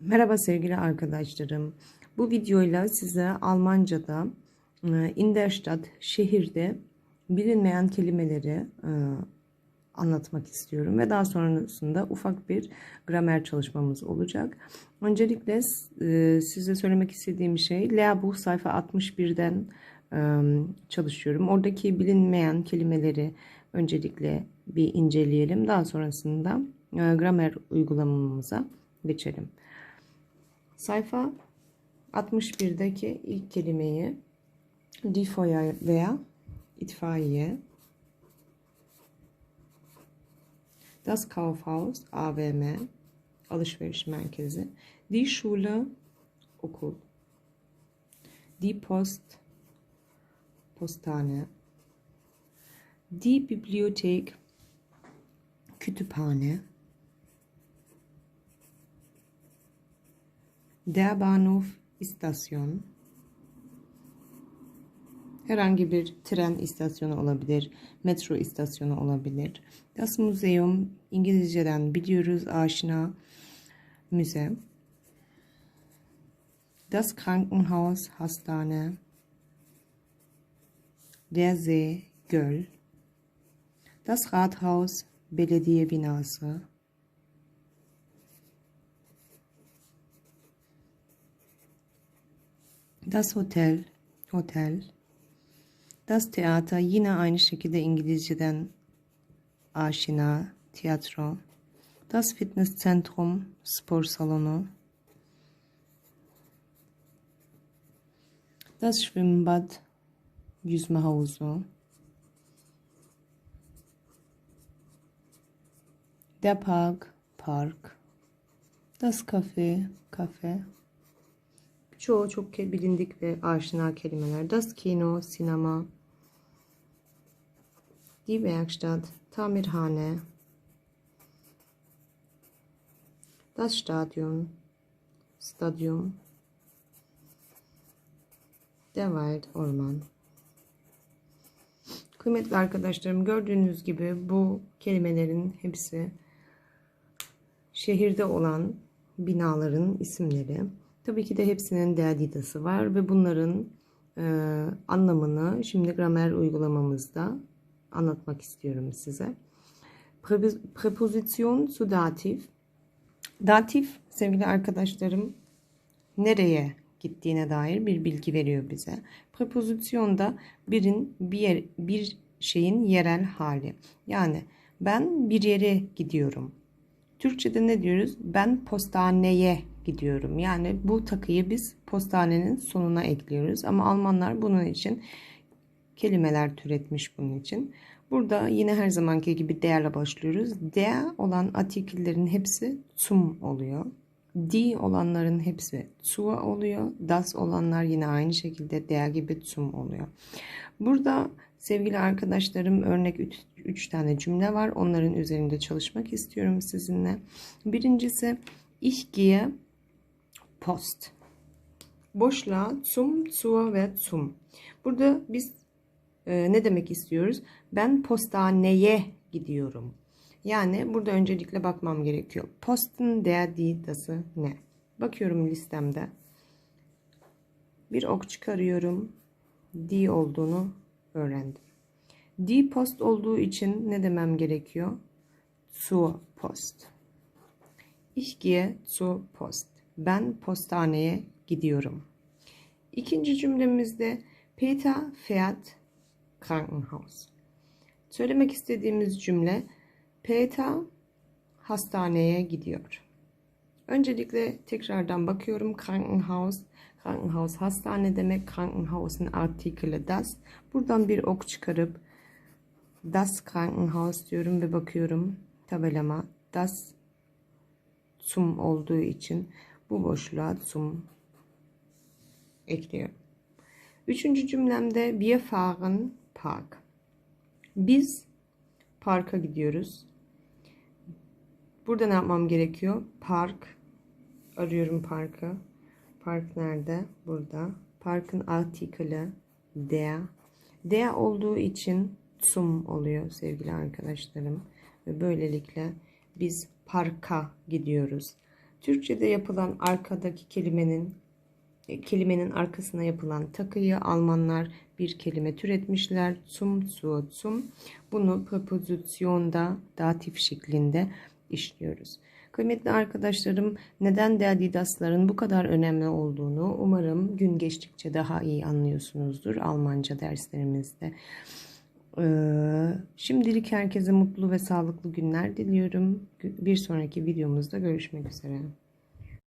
Merhaba sevgili arkadaşlarım. Bu videoyla size Almanca'da e, in şehirde bilinmeyen kelimeleri e, anlatmak istiyorum ve daha sonrasında ufak bir gramer çalışmamız olacak. Öncelikle e, size söylemek istediğim şey Lehrbuch sayfa 61'den e, çalışıyorum. Oradaki bilinmeyen kelimeleri öncelikle bir inceleyelim. Daha sonrasında gramer uygulamamıza geçelim. Sayfa 61'deki ilk kelimeyi die Feuerwehr itfaiye das Kaufhaus AVM alışveriş merkezi die Schule okul die Post postane die Bibliothek kütüphane Der Bahnhof istasyon. Herhangi bir tren istasyonu olabilir, metro istasyonu olabilir. Das Museum İngilizceden biliyoruz aşina müze. Das Krankenhaus hastane. Der See göl. Das Rathaus belediye binası. Das Hotel, Hotel. Das Theater yine aynı şekilde İngilizceden aşina, tiyatro. Das Fitnesszentrum, spor salonu. Das Schwimmbad, yüzme havuzu. Der Park, park. Das Café, kafe. Çoğu çok bilindik ve aşina kelimeler. Das Kino, sinema. Die Werkstatt, tamirhane. Das Stadion, stadyum. Der Wald, orman. Kıymetli arkadaşlarım gördüğünüz gibi bu kelimelerin hepsi şehirde olan binaların isimleri. Tabii ki de hepsinin değerdidası var ve bunların e, anlamını şimdi gramer uygulamamızda anlatmak istiyorum size. Präpos- Präposition zu Dativ. Datif sevgili arkadaşlarım nereye gittiğine dair bir bilgi veriyor bize. Prepozisyonda birin bir yer, bir şeyin yerel hali. Yani ben bir yere gidiyorum. Türkçe'de ne diyoruz? Ben postaneye gidiyorum. Yani bu takıyı biz postanenin sonuna ekliyoruz. Ama Almanlar bunun için kelimeler türetmiş bunun için. Burada yine her zamanki gibi değerle başlıyoruz. Der olan artiküllerin hepsi zum oluyor. Die olanların hepsi zur oluyor. Das olanlar yine aynı şekilde der gibi zum oluyor. Burada sevgili arkadaşlarım örnek 3 tane cümle var. Onların üzerinde çalışmak istiyorum sizinle. Birincisi ich gehe Post. Boşluğa zum, zur ve zum. Burada biz e, ne demek istiyoruz? Ben postaneye gidiyorum. Yani burada öncelikle bakmam gerekiyor. Postun der die dası ne? Bakıyorum listemde. Bir ok çıkarıyorum. Die olduğunu öğrendim. Die Post olduğu için ne demem gerekiyor? Zur Post. Ich gehe zur Post. Ben postaneye gidiyorum. İkinci cümlemizde Peter fährt Krankenhaus. Söylemek istediğimiz cümle Peter hastaneye gidiyor. Öncelikle tekrardan bakıyorum Krankenhaus. Krankenhaus hastane demek. Krankenhaus'un artikülü das. Buradan bir ok çıkarıp das Krankenhaus diyorum ve bakıyorum tabelama. Das zum olduğu için bu boşluğa zum ekliyorum. Üçüncü cümlemde wir fahren park. Biz parka gidiyoruz. Burada ne yapmam gerekiyor? Park. Arıyorum parkı. Park nerede? Burada. Parkın artikülü der. Der olduğu için zum oluyor sevgili arkadaşlarım. Ve böylelikle biz parka gidiyoruz. Türkçe'de yapılan arkadaki kelimenin e, kelimenin arkasına yapılan takıyı Almanlar bir kelime türetmişler. Zum, zu, zum. Bunu prepozisyonda datif şeklinde işliyoruz. Kıymetli arkadaşlarım, neden Derdidasların bu kadar önemli olduğunu umarım gün geçtikçe daha iyi anlıyorsunuzdur Almanca derslerimizde. Ee, Şimdilik herkese mutlu ve sağlıklı günler diliyorum. Bir sonraki videomuzda görüşmek üzere.